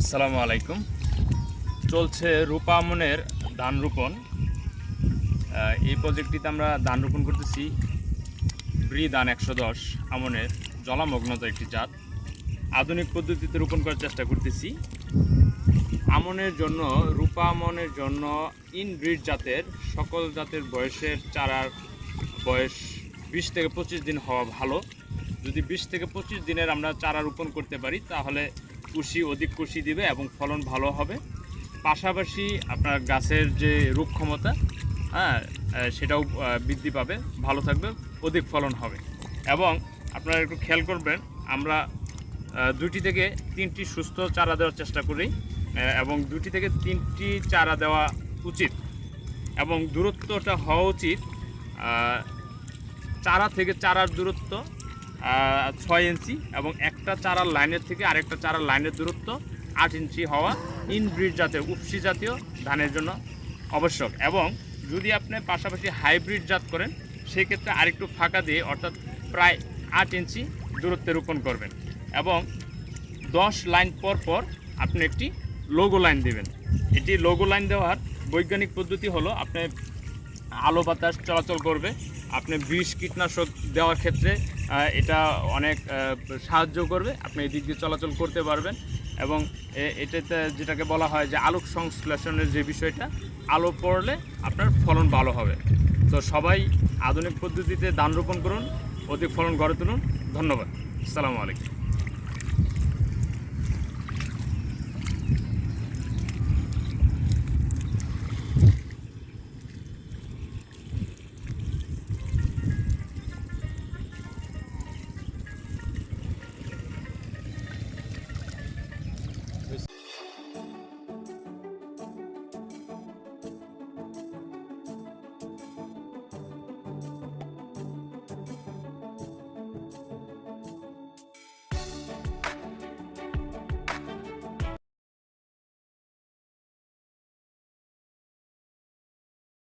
আসসালামু আলাইকুম। চলছে রূপা আমনের ধান রোপণ। এই প্রজেক্টটিতে আমরা ধান রোপণ করতেছি ব্রি ধান একশো দশ আমনের জলামগ্নত একটি জাত। আধুনিক পদ্ধতিতে রোপণ করার চেষ্টা করতেছি। আমনের জন্য, রূপা আমনের জন্য ইনব্রিড জাতের, সকল জাতের বয়সের চারার বয়স বিশ থেকে পঁচিশ দিন হওয়া ভালো। যদি বিশ থেকে পঁচিশ দিনের আমরা চারা রোপণ করতে পারি, তাহলে কুশি, অধিক কুশি দিবে এবং ফলন ভালো হবে। পাশাপাশি আপনার গাছের যে রোগ ক্ষমতা হ্যাঁ সেটাও বৃদ্ধি পাবে, ভালো থাকবে, অধিক ফলন হবে। এবং আপনারা একটু খেয়াল করবেন, আমরা দুটি থেকে তিনটি সুস্থ চারা দেওয়ার চেষ্টা করি এবং দুটি থেকে তিনটি চারা দেওয়া উচিত। এবং দূরত্বটা হওয়া উচিত চারা থেকে চারার দূরত্ব ছয় ইঞ্চি এবং একটা চারার লাইনের থেকে আরেকটা চারার লাইনের দূরত্ব আট ইঞ্চি হওয়া ইনব্রিড জাতীয় উপসি জাতীয় ধানের জন্য আবশ্যক। এবং যদি আপনি পাশাপাশি হাইব্রিড জাত করেন, সেক্ষেত্রে আরেকটু ফাঁকা দিয়ে অর্থাৎ প্রায় আট ইঞ্চি দূরত্বে রোপণ করবেন এবং দশ লাইন পর পর আপনি একটি লোগো লাইন দেবেন। এটি লোগো লাইন দেওয়ার বৈজ্ঞানিক পদ্ধতি হলো আপনি আলো বাতাস চলাচল করবে, আপনি বিষ কীটনাশক দেওয়ার ক্ষেত্রে এটা অনেক সাহায্য করবে। আপনি এদিক দিয়ে চলাচল করতে পারবেন। এবং এটাতে যেটাকে বলা হয় যে আলোক সংশ্লেষণের যে বিষয়টা, আলো পড়লে আপনার ফলন ভালো হবে। তো সবাই আধুনিক পদ্ধতিতে ধান রোপণ করুন, অধিক ফলন গড়ে তুলুন। ধন্যবাদ। আসসালামু আলাইকুম।